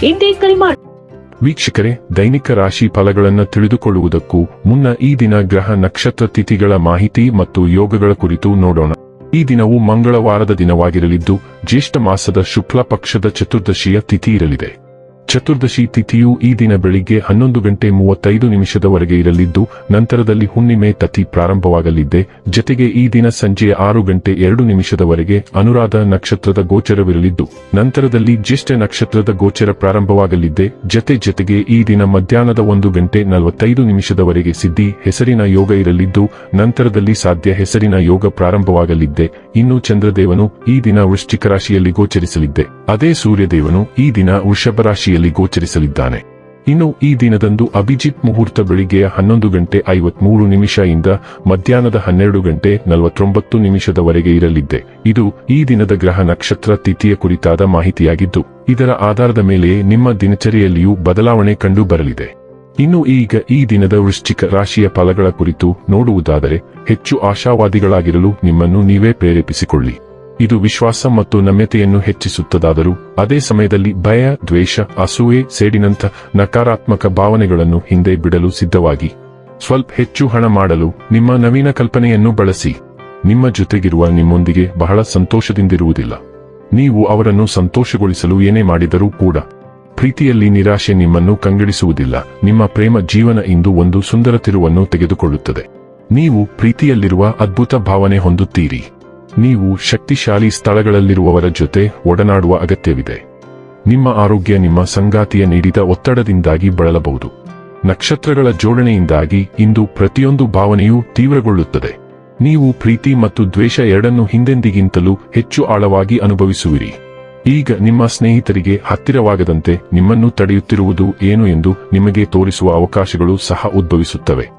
ಹಿಂದೆ ಮಾಡಿ ವೀಕ್ಷಕರೇ, ದೈನಿಕ ರಾಶಿ ಫಲಗಳನ್ನು ತಿಳಿದುಕೊಳ್ಳುವುದಕ್ಕೂ ಮುನ್ನ ಈ ದಿನ ಗ್ರಹ ನಕ್ಷತ್ರ ತಿಥಿಗಳ ಮಾಹಿತಿ ಮತ್ತು ಯೋಗಗಳ ಕುರಿತು ನೋಡೋಣ. ಈ ದಿನವು ಮಂಗಳವಾರದ ದಿನವಾಗಿರಲಿದ್ದು, ಜ್ಯೇಷ್ಠ ಮಾಸದ ಶುಕ್ಲ ಪಕ್ಷದ ಚತುರ್ದಶಿಯ ತಿಥಿ ಇರಲಿದೆ. ಚತುರ್ದಶಿ ತಿಥಿಯು ಈ ದಿನ ಬೆಳಿಗ್ಗೆ ಹನ್ನೊಂದು ಗಂಟೆ ಮೂವತ್ತೈದು ನಿಮಿಷದವರೆಗೆ ಇರಲಿದ್ದು, ನಂತರದಲ್ಲಿ ಹುಣ್ಣಿಮೆ ತತಿ ಪ್ರಾರಂಭವಾಗಲಿದೆ. ಜತೆಗೆ ಈ ದಿನ ಸಂಜೆ ಆರು ಗಂಟೆ ಎರಡು ನಿಮಿಷದವರೆಗೆ ಅನುರಾಧ ನಕ್ಷತ್ರದ ಗೋಚರವಿರಲಿದ್ದು, ನಂತರದಲ್ಲಿ ಜ್ಯೇಷ್ಠ ನಕ್ಷತ್ರದ ಗೋಚರ ಪ್ರಾರಂಭವಾಗಲಿದೆ. ಜತೆ ಜತೆಗೆ ಈ ದಿನ ಮಧ್ಯಾಹ್ನದ ಒಂದು ಗಂಟೆ ನಲವತ್ತೈದು ನಿಮಿಷದವರೆಗೆ ಸಿದ್ಧಿ ಹೆಸರಿನ ಯೋಗ ಇರಲಿದ್ದು, ನಂತರದಲ್ಲಿ ಸಾಧ್ಯ ಹೆಸರಿನ ಯೋಗ ಪ್ರಾರಂಭವಾಗಲಿದ್ದೆ ಇನ್ನು ಚಂದ್ರದೇವನು ಈ ದಿನ ವೃಶ್ಚಿಕ ರಾಶಿಯಲ್ಲಿ ಗೋಚರಿಸಲಿದ್ದೆ ಅದೇ ಸೂರ್ಯದೇವನು ಈ ದಿನ ವೃಷಭ ರಾಶಿಯಲ್ಲಿ ಗೋಚರಿಸಲಿದ್ದಾನೆ. ಇನ್ನು ಈ ದಿನದಂದು ಅಭಿಜಿತ್ ಮುಹೂರ್ತ ಬೆಳಿಗ್ಗೆಯ ಹನ್ನೊಂದು ಗಂಟೆ ಐವತ್ಮೂರು ನಿಮಿಷ ಇಂದ ಮಧ್ಯಾಹ್ನದ ಹನ್ನೆರಡು ಗಂಟೆ ನಲವತ್ತೊಂಬತ್ತು ನಿಮಿಷದವರೆಗೆ ಇರಲಿದ್ದೆ. ಇದು ಈ ದಿನದ ಗ್ರಹ ನಕ್ಷತ್ರ ತಿಥಿಯ ಕುರಿತಾದ ಮಾಹಿತಿಯಾಗಿದ್ದು, ಇದರ ಆಧಾರದ ಮೇಲೆಯೇ ನಿಮ್ಮ ದಿನಚರಿಯಲ್ಲಿಯೂ ಬದಲಾವಣೆ ಕಂಡು ಬರಲಿದೆ ಇನ್ನು ಈಗ ಈ ದಿನದ ವೃಶ್ಚಿಕ ರಾಶಿಯ ಫಲಗಳ ಕುರಿತು ನೋಡುವುದಾದರೆ, ಹೆಚ್ಚು ಆಶಾವಾದಿಗಳಾಗಿರಲು ನಿಮ್ಮನ್ನು ನೀವೇ ಪ್ರೇರೇಪಿಸಿಕೊಳ್ಳಿ. ಇದು ವಿಶ್ವಾಸ ಮತ್ತು ನಮ್ಯತೆಯನ್ನು ಹೆಚ್ಚಿಸುತ್ತದಾದರೂ, ಅದೇ ಸಮಯದಲ್ಲಿ ಭಯ, ದ್ವೇಷ, ಅಸೂಯೆ, ಸೇಡಿನಂಥ ನಕಾರಾತ್ಮಕ ಭಾವನೆಗಳನ್ನು ಹಿಂದೆ ಬಿಡಲು ಸಿದ್ಧವಾಗಿ. ಸ್ವಲ್ಪ ಹೆಚ್ಚು ಹಣ ಮಾಡಲು ನಿಮ್ಮ ನವೀನ ಕಲ್ಪನೆಯನ್ನು ಬಳಸಿ. ನಿಮ್ಮ ಜೊತೆಗಿರುವ ನಿಮ್ಮೊಂದಿಗೆ ಬಹಳ ಸಂತೋಷದಿಂದಿರುವುದಿಲ್ಲ. ನೀವು ಅವರನ್ನು ಸಂತೋಷಗೊಳಿಸಲು ಏನೇ ಮಾಡಿದರೂ ಕೂಡ. ಪ್ರೀತಿಯಲ್ಲಿ ನಿರಾಶೆ ನಿಮ್ಮನ್ನು ಕಂಗಡಿಸುವುದಿಲ್ಲ. ನಿಮ್ಮ ಪ್ರೇಮ ಜೀವನ ಇಂದು ಒಂದು ಸುಂದರ ತಿರುವನ್ನು ತೆಗೆದುಕೊಳ್ಳುತ್ತದೆ. ನೀವು ಪ್ರೀತಿಯಲ್ಲಿರುವ ಅದ್ಭುತ ಭಾವನೆ ಹೊಂದುತ್ತೀರಿ. ನೀವು ಶಕ್ತಿಶಾಲಿ ಸ್ಥಳಗಳಲ್ಲಿರುವವರ ಜೊತೆ ಒಡನಾಡುವ ಅಗತ್ಯವಿದೆ. ನಿಮ್ಮ ಆರೋಗ್ಯ ನಿಮ್ಮ ಸಂಗಾತಿಯ ನೀಡಿದ ಒತ್ತಡದಿಂದಾಗಿ ಬಳಲಬಹುದು. ನಕ್ಷತ್ರಗಳ ಜೋಡಣೆಯಿಂದಾಗಿ ಇಂದು ಪ್ರತಿಯೊಂದು ಭಾವನೆಯೂ ತೀವ್ರಗೊಳ್ಳುತ್ತದೆ. ನೀವು ಪ್ರೀತಿ ಮತ್ತು ದ್ವೇಷ ಎರಡನ್ನು ಹಿಂದೆಂದಿಗಿಂತಲೂ ಹೆಚ್ಚು ಆಳವಾಗಿ ಅನುಭವಿಸುವಿರಿ. ಈಗ ನಿಮ್ಮ ಸ್ನೇಹಿತರಿಗೆ ಹತ್ತಿರವಾಗದಂತೆ ನಿಮ್ಮನ್ನು ತಡೆಯುತ್ತಿರುವುದು ಏನು ಎಂದು ನಿಮಗೆ ತೋರಿಸುವ ಅವಕಾಶಗಳು ಸಹ ಉದ್ಭವಿಸುತ್ತವೆ.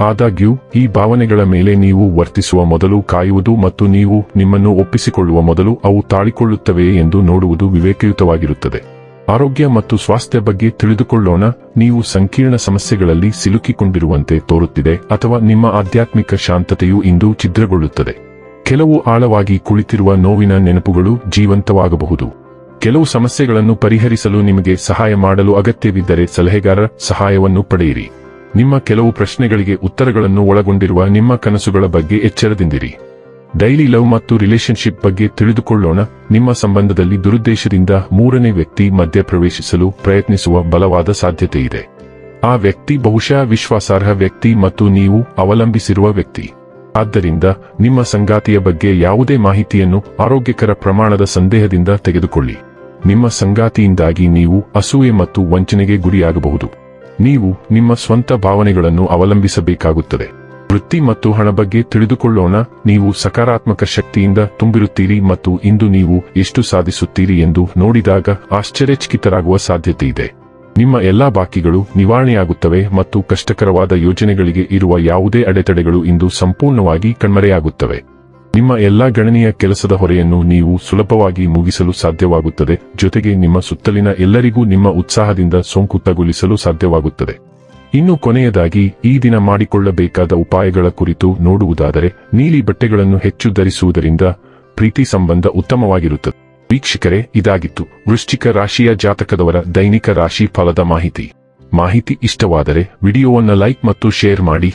ಆದಾಗ್ಯೂ, ಈ ಭಾವನೆಗಳ ಮೇಲೆ ನೀವು ವರ್ತಿಸುವ ಮೊದಲು ಕಾಯುವುದು ಮತ್ತು ನೀವು ನಿಮ್ಮನ್ನು ಒಪ್ಪಿಸಿಕೊಳ್ಳುವ ಮೊದಲು ಅವು ತಾಳಿಕೊಳ್ಳುತ್ತವೆಯೇ ಎಂದು ನೋಡುವುದು ವಿವೇಕಯುತವಾಗಿರುತ್ತದೆ. ಆರೋಗ್ಯ ಮತ್ತು ಸ್ವಾಸ್ಥ್ಯ ಬಗ್ಗೆ ತಿಳಿದುಕೊಳ್ಳೋಣ, ನೀವು ಸಂಕೀರ್ಣ ಸಮಸ್ಯೆಗಳಲ್ಲಿ ಸಿಲುಕಿಕೊಂಡಿರುವಂತೆ ತೋರುತ್ತಿದೆ ಅಥವಾ ನಿಮ್ಮ ಆಧ್ಯಾತ್ಮಿಕ ಶಾಂತತೆಯು ಇಂದು ಛಿದ್ರಗೊಳ್ಳುತ್ತದೆ. ಕೆಲವು ಆಳವಾಗಿ ಕುಳಿತಿರುವ ನೋವಿನ ನೆನಪುಗಳು ಜೀವಂತವಾಗಬಹುದು. ಕೆಲವು ಸಮಸ್ಯೆಗಳನ್ನು ಪರಿಹರಿಸಲು ನಿಮಗೆ ಸಹಾಯ ಮಾಡಲು ಅಗತ್ಯವಿದ್ದರೆ ಸಲಹೆಗಾರ ಸಹಾಯವನ್ನು ಪಡೆಯಿರಿ. ನಿಮ್ಮ ಕೆಲವು ಪ್ರಶ್ನೆಗಳಿಗೆ ಉತ್ತರಗಳನ್ನು ಒಳಗೊಂಡಿರುವ ನಿಮ್ಮ ಕನಸುಗಳ ಬಗ್ಗೆ ಎಚ್ಚರದಿಂದಿರಿ. ಡೈಲಿ ಲವ್ ಮತ್ತು ರಿಲೇಶನ್ಶಿಪ್ ಬಗ್ಗೆ ತಿಳಿದುಕೊಳ್ಳೋಣ. ನಿಮ್ಮ ಸಂಬಂಧದಲ್ಲಿ ದುರುದ್ದೇಶದಿಂದ ಮೂರನೇ ವ್ಯಕ್ತಿ ಮಧ್ಯಪ್ರವೇಶಿಸಲು ಪ್ರಯತ್ನಿಸುವ ಬಲವಾದ ಸಾಧ್ಯತೆ ಇದೆ. ಆ ವ್ಯಕ್ತಿ ಬಹುಶಃ ವಿಶ್ವಾಸಾರ್ಹ ವ್ಯಕ್ತಿ ಮತ್ತು ನೀವು ಅವಲಂಬಿಸಿರುವ ವ್ಯಕ್ತಿ. ಆದ್ದರಿಂದ ನಿಮ್ಮ ಸಂಗಾತಿಯ ಬಗ್ಗೆ ಯಾವುದೇ ಮಾಹಿತಿಯನ್ನು ಆರೋಗ್ಯಕರ ಪ್ರಮಾಣದ ಸಂದೇಹದಿಂದ ತೆಗೆದುಕೊಳ್ಳಿ. ನಿಮ್ಮ ಸಂಗಾತಿಯಿಂದಾಗಿ ನೀವು ಅಸೂಯೆ ಮತ್ತು ವಂಚನೆಗೆ ಗುರಿಯಾಗಬಹುದು. ನೀವು ನಿಮ್ಮ ಸ್ವಂತ ಭಾವನೆಗಳನ್ನು ಅವಲಂಬಿಸಬೇಕಾಗುತ್ತದೆ. ವೃತ್ತಿ ಮತ್ತು ಹಣ ಬಗ್ಗೆ ತಿಳಿದುಕೊಳ್ಳೋಣ. ನೀವು ಸಕಾರಾತ್ಮಕ ಶಕ್ತಿಯಿಂದ ತುಂಬಿರುತ್ತೀರಿ ಮತ್ತು ಇಂದು ನೀವು ಎಷ್ಟು ಸಾಧಿಸುತ್ತೀರಿ ಎಂದು ನೋಡಿದಾಗ ಆಶ್ಚರ್ಯಚಕಿತರಾಗುವ ಸಾಧ್ಯತೆ ಇದೆ ನಿಮ್ಮ ಎಲ್ಲಾ ಬಾಕಿಗಳು ನಿವಾರಣೆಯಾಗುತ್ತವೆ ಮತ್ತು ಕಷ್ಟಕರವಾದ ಯೋಜನೆಗಳಿಗೆ ಇರುವ ಯಾವುದೇ ಅಡೆತಡೆಗಳು ಇಂದು ಸಂಪೂರ್ಣವಾಗಿ ಕಣ್ಮರೆಯಾಗುತ್ತವೆ. ನಿಮ್ಮ ಎಲ್ಲಾ ಗಣನೀಯ ಕೆಲಸದ ಹೊರೆಯನ್ನು ನೀವು ಸುಲಭವಾಗಿ ಮುಗಿಸಲು ಸಾಧ್ಯವಾಗುತ್ತದೆ. ಜೊತೆಗೆ ನಿಮ್ಮ ಸುತ್ತಲಿನ ಎಲ್ಲರಿಗೂ ನಿಮ್ಮ ಉತ್ಸಾಹದಿಂದ ಸೋಂಕು ತಗುಲಿಸಲು ಸಾಧ್ಯವಾಗುತ್ತದೆ. ಇನ್ನು ಕೊನೆಯದಾಗಿ, ಈ ದಿನ ಮಾಡಿಕೊಳ್ಳಬೇಕಾದ ಉಪಾಯಗಳ ಕುರಿತು ನೋಡುವುದಾದರೆ, ನೀಲಿ ಬಟ್ಟೆಗಳನ್ನು ಹೆಚ್ಚು ಧರಿಸುವುದರಿಂದ ಪ್ರೀತಿ ಸಂಬಂಧ ಉತ್ತಮವಾಗಿರುತ್ತದೆ. ವೀಕ್ಷಕರೇ, ಇದಾಗಿತ್ತು. ವೃಶ್ಚಿಕ ರಾಶಿಯ ಜಾತಕದವರ ದೈನಿಕ ರಾಶಿ ಫಲದ ಮಾಹಿತಿ. ಮಾಹಿತಿ ಇಷ್ಟವಾದರೆ, ವಿಡಿಯೋವನ್ನು ಲೈಕ್ ಮತ್ತು ಶೇರ್ ಮಾಡಿ.